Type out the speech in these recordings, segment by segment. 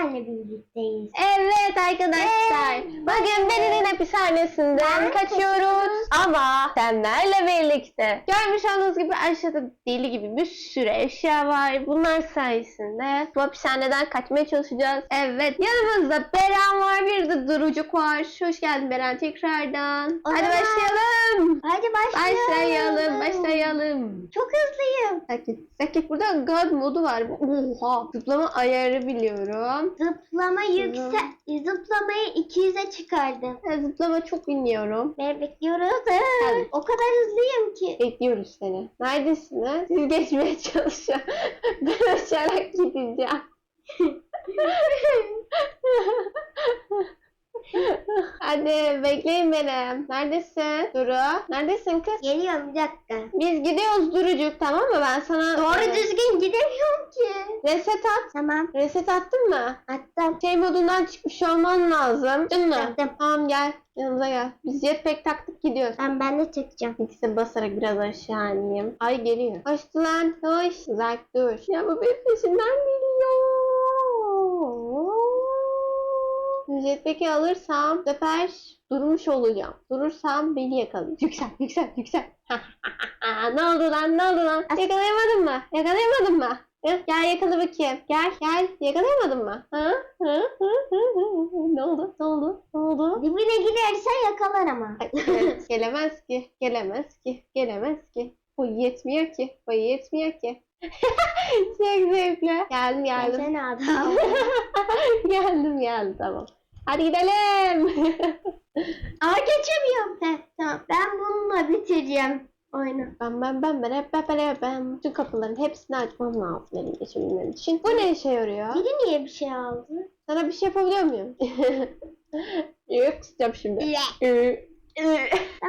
Beren'le birlikteyiz. Evet arkadaşlar. Bugün Beri'nin hapishanesinden Ben kaçıyoruz. Ama senlerle birlikte. Görmüş olduğunuz gibi aşağıda deli gibi bir sürü eşya var. Bunlar sayesinde bu hapishaneden kaçmaya çalışacağız. Evet yanımızda Beren var bir de Durucuk var. Hoş geldin Beren tekrardan. O Hadi zaman- başlayalım. Hadi başlayalım. Başlayalım, başlayalım. Çok hızlıyım. Sakin, sakin. Burada God modu var. Oha. Zıplama ayarı biliyorum. Zıplama yüksek. Zıplamayı 200'e çıkardım. Ben zıplama çok bilmiyorum. Ben bekliyoruz. O kadar hızlıyım ki. Bekliyoruz seni. Neredesin ha? Siz geçmeye çalışıyor. Ben uçarak gideceğim. Hadi bekleyin beni. Neredesin? Duru. Neredesin kız? Geliyorum bir dakika. Biz gidiyoruz Durucuk tamam mı? Ben sana Doğru düzgün gidemiyorum ki. reset at. Tamam. Reset attın mı? Attım. Şey modundan çıkmış olman lazım. Değil mi? Yaptım. Tamam gel. Yanımıza gel. Biz jetpack taktık gidiyoruz. Ben ben de çekeceğim. İkisi basarak biraz aşağı ineyim. Ay geliyor. Hoştu lan. Hoş. Uzak dur. Ya bu benim peşimden geliyor. Jetpack'i alırsam bu sefer durmuş olacağım. Durursam beni yakalayacak. Yüksel, yüksel, yüksel. ne oldu lan, ne oldu lan? Yakalayamadın mı? Yakalayamadın mı? Gel yakala bakayım. Gel, gel. Yakalayamadın mı? Hı? Hı? Hı? Hı? Hı? Ne oldu? Ne oldu? Ne oldu? Dibine gidersen yakalar ama. Evet, gelemez ki, gelemez ki, gelemez ki. Bu yetmiyor ki, bu yetmiyor ki. Çok zevkli. Geldim geldim. Sen adam. geldim geldim tamam. Hadi gidelim. Ama geçemiyorum. Heh, tamam. Ben bununla bitireceğim oyunu. ben ben ben ben hep ben ben ben bütün kapıların hepsini açmam lazım benim geçebilmem için. Bu ne işe yarıyor? Biri niye bir şey aldı? Sana bir şey yapabiliyor muyum? Yok isteyeceğim şimdi. Ee,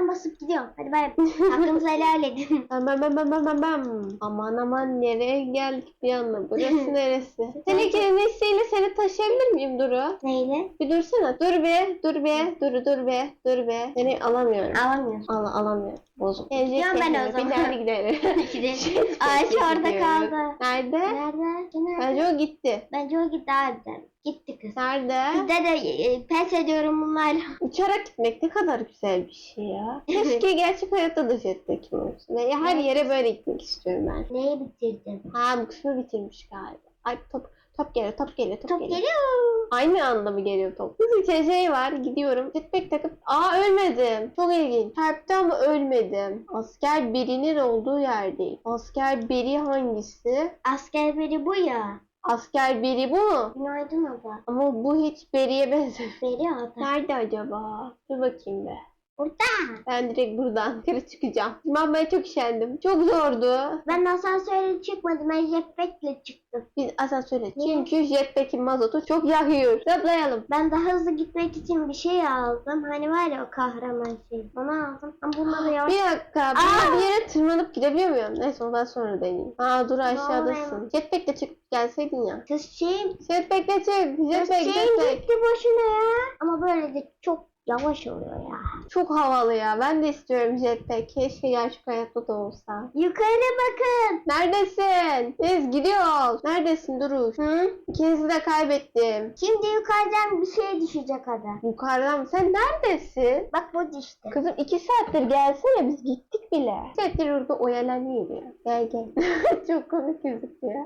Ben basıp gidiyorum. Hadi bay bay. Hakkınızı helal edin. Bam bam bam bam bam. Aman aman nereye geldik bir anda? Burası neresi? Senin kelimesiyle seni taşıyabilir miyim Duru? Neyle? Bir dursana. Dur be, dur be, dur dur be, dur be. Seni alamıyorum. Alamıyorsun. Al, alamıyorum. Bozuk. Gidiyorum ben o zaman. Hadi gidelim. Gidelim. Ağaç orada kaldı. Nerede? Nerede? Nerede? Bence o gitti. Bence o gitti harbiden. Gitti kız. Nerede? Bizde de e, pes ediyorum bunlarla. Uçarak gitmek ne kadar güzel bir şey ya. Keşke gerçek hayatta da jetpack'im olsun. Ve her yere böyle gitmek istiyorum ben. Neyi bitirdin? Ha bu kısmı bitirmiş galiba. Ay top top geliyor top geliyor top, Top geliyor. geliyor. Aynı anda mı geliyor top? Kız şey var gidiyorum. Jetpack takıp aa ölmedim. Çok ilginç. Çarptı ama ölmedim. Asker birinin olduğu yerdeyim. Asker biri hangisi? Asker biri bu ya. Asker biri bu mu? Günaydın ada. Ama bu hiç beriye benzemiyor. Beri ada. Nerede acaba? Dur bakayım be. Burada. Ben direkt buradan yukarı çıkacağım. Ben ben çok üşendim. Çok zordu. Ben asansöre çıkmadım. Ben jetpack'le çıktım. Biz asansöre. Çünkü jetpack'in mazotu çok yakıyor. Zıplayalım. Ben daha hızlı gitmek için bir şey aldım. Hani var ya o kahraman şey. Onu aldım. Ama bununla da yavaş. Bir dakika. Ben bir yere tırmanıp gidebiliyor muyum? Neyse ondan sonra deneyeyim. Aa dur aşağıdasın. Jetpack'le çıkıp gelseydin ya. Kız şeyim. Jetpack'le çık. Kız Jetpack, şeyim jetpack. gitti boşuna ya. Ama böyle de çok yavaş oluyor ya. Çok havalı ya. Ben de istiyorum jetpack. Keşke gerçek hayatta da olsa. Yukarı bakın. Neredesin? Biz gidiyoruz. Neredesin Duruş? Hı? İkinizi de kaybettim. Şimdi yukarıdan bir şey düşecek ada. Yukarıdan sen neredesin? Bak bu düştü. Kızım iki saattir gelsene biz gittik bile. İki saattir orada oyalanıyor ya. Gel gel. Çok komik gözüküyor.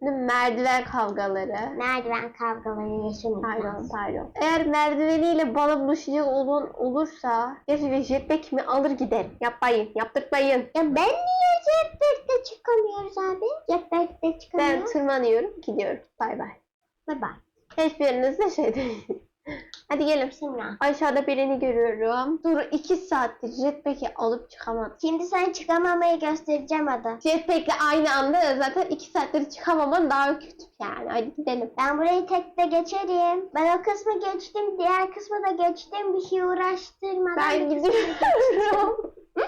Merdiven kavgaları. Merdiven kavgaları yaşamayacağız. Pardon pardon. Eğer merdiveniyle bana bulaşacak olan olursa gerçekten jetpack mi alır giderim. Yapmayın yaptırmayın. Ya ben niye jetpack'te çıkamıyoruz abi? Jetpack'te Ben çıkamıyoruz. tırmanıyorum gidiyorum. Bay bay. Bye bye. Hiçbiriniz de şey değil. Hadi gelin. Şimdi. Aşağıda birini görüyorum. Dur iki saattir jetpack'i alıp çıkamadım. Şimdi sen çıkamamayı göstereceğim ada. Jetpack'le aynı anda zaten iki saattir çıkamaman daha kötü yani. Hadi gidelim. Ben burayı tekte geçerim. Ben o kısmı geçtim. Diğer kısmı da geçtim. Bir şey uğraştırmadan. Ben gidiyorum.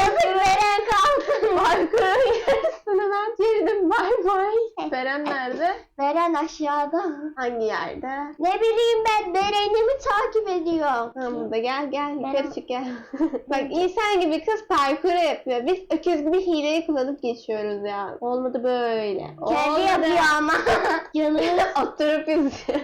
Yazık veren kalsın. Parkurun yarısını ben girdim. Bay bay. Beren nerede? Beren aşağıda. Hangi yerde? Ne bileyim ben Beren'imi takip ediyor. Ha burada gel gel yukarı çık gel. Bak insan gibi kız parkuru yapıyor. Biz öküz gibi hileyi kullanıp geçiyoruz ya. Olmadı böyle. Kendi Olmadı. yapıyor ama. Canım. Oturup izliyor.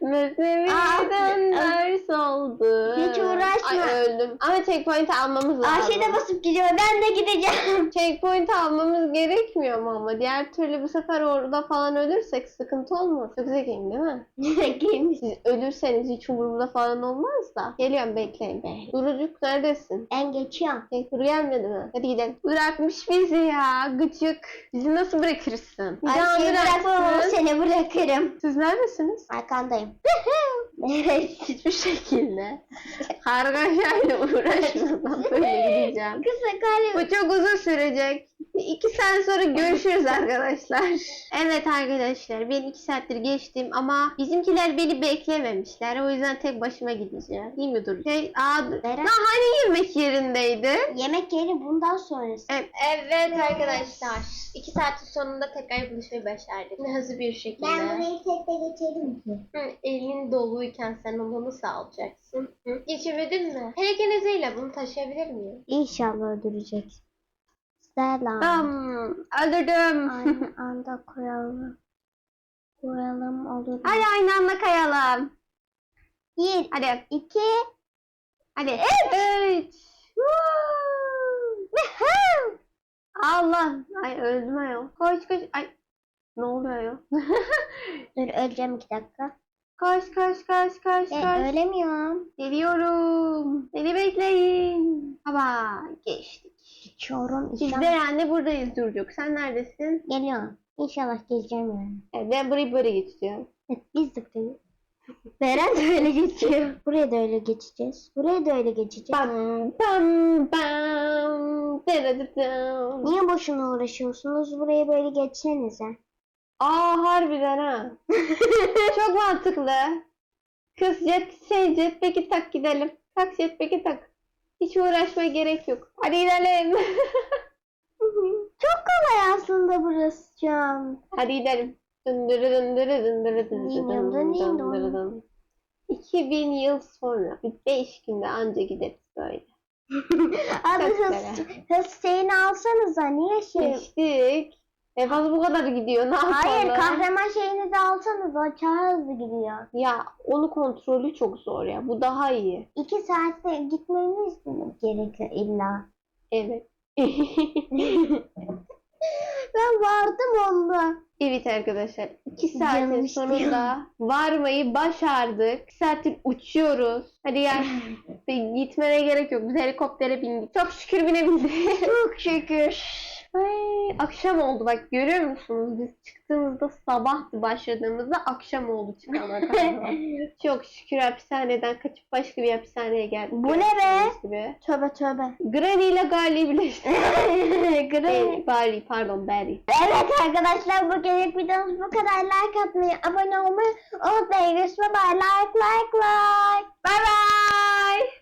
Mesnevi'den Aa, ders oldu. Hiç uğraşma. Ay öldüm. Ama checkpoint almamız lazım. Ayşe de basıp gidiyor. Ben de gideceğim. Checkpoint almamız gerekmiyor mu ama? Diğer türlü bu sefer orada falan ölürsek sıkıntı olmaz. Çok zekiyim değil mi? Zekiymiş. Siz ölürseniz hiç umurumda falan olmaz da. Geliyorum bekleyin be. Durucuk neredesin? Ben geçiyorum. Duru gelmedi mi? Hadi gidelim. Bırakmış bizi ya. Gıcık. Bizi nasıl bırakırsın? Ayşe'yi bırakmam seni bırakırım. Siz neredesiniz? Arkandayım. evet. Hiçbir şekilde. Kargaşayla uğraşmadan böyle gideceğim. Kısa kalem. Bu çok uzun sürecek. İki saat sonra görüşürüz arkadaşlar. Evet arkadaşlar ben iki saattir geçtim ama bizimkiler beni beklememişler. O yüzden tek başıma gideceğim. Değil mi Dur? Şey, aa, Beren. Lan hani yemek yerindeydi? Yemek yeri bundan sonrası. Evet, evet arkadaşlar. iki saatin sonunda tekrar buluşmayı başardık. Hızlı bir şekilde. tekte geçelim ki. Hı, elin doluyken sen onu nasıl alacaksın? Hı? Geçemedin mi? Telekineziyle bunu taşıyabilir miyim? İnşallah öldüreceksin. Selam. Bam! Öldürdüm. Aynı anda koyalım. Koyalım olur. Hadi aynı anda kayalım. Bir, Hadi. iki, Hadi. Üç. Woo! Allah. Ay öldüm ayol. Koş koş. Ay. Ne oluyor ayol? Dur öleceğim iki dakika. Koş koş koş koş Ben koş. ölemiyorum. Geliyorum. Beni bekleyin. Hava geçtik. Geçiyorum. Biz İnşallah. Beren'le buradayız Durcuk. Sen neredesin? Geliyorum. İnşallah geleceğim yani. Evet, ben burayı böyle geçeceğim. Evet, biz de buradayız. Beren de öyle geçiyor. Buraya da öyle geçeceğiz. Buraya da öyle geçeceğiz. Bam bam bam. Dırıdıdım. Niye boşuna uğraşıyorsunuz? Buraya böyle geçsenize. Aa harbiden ha. Çok mantıklı. Kız jet, şey jetpack'i tak gidelim. Tak jetpack'i tak. Hiç uğraşmaya gerek yok. Hadi gidelim. Çok kolay aslında burası şu an. Hadi gidelim. Dındırı dındırı dındırı dındırı dındırı dındırı dındırı. 2000 yıl sonra bir 5 günde anca gideriz böyle. Abi Çok hız, hız şeyini alsanıza. Niye şey? Geçtik. En fazla bu kadar gidiyor. Ne yapalım? Hayır kahraman şeyinizi alsanız o çağ hızlı gidiyor. Ya onu kontrolü çok zor ya. Bu daha iyi. İki saatte gitmeniz mi gerekiyor illa? Evet. Ben vardım onda. Evet arkadaşlar. 2 Canım saatin istiyor. sonunda varmayı başardık. 2 saattir uçuyoruz. Hadi gel. Gitmene gerek yok. Biz helikoptere bindik. Çok şükür binebildik. Çok şükür. Ay, akşam oldu bak görüyor musunuz? Biz çıktığımızda sabahtı başladığımızda akşam oldu çıkana kadar. Çok şükür hapishaneden kaçıp başka bir hapishaneye geldik. Bu ne be? Gibi. Tövbe tövbe. Granny ile Garley'i birleştirdik. Granny. Ee, Barley pardon Barry. Evet arkadaşlar bugünlük videomuz bu kadar. Like atmayı, abone olmayı unutmayın. Görüşmek üzere. Like like like. Bye bye.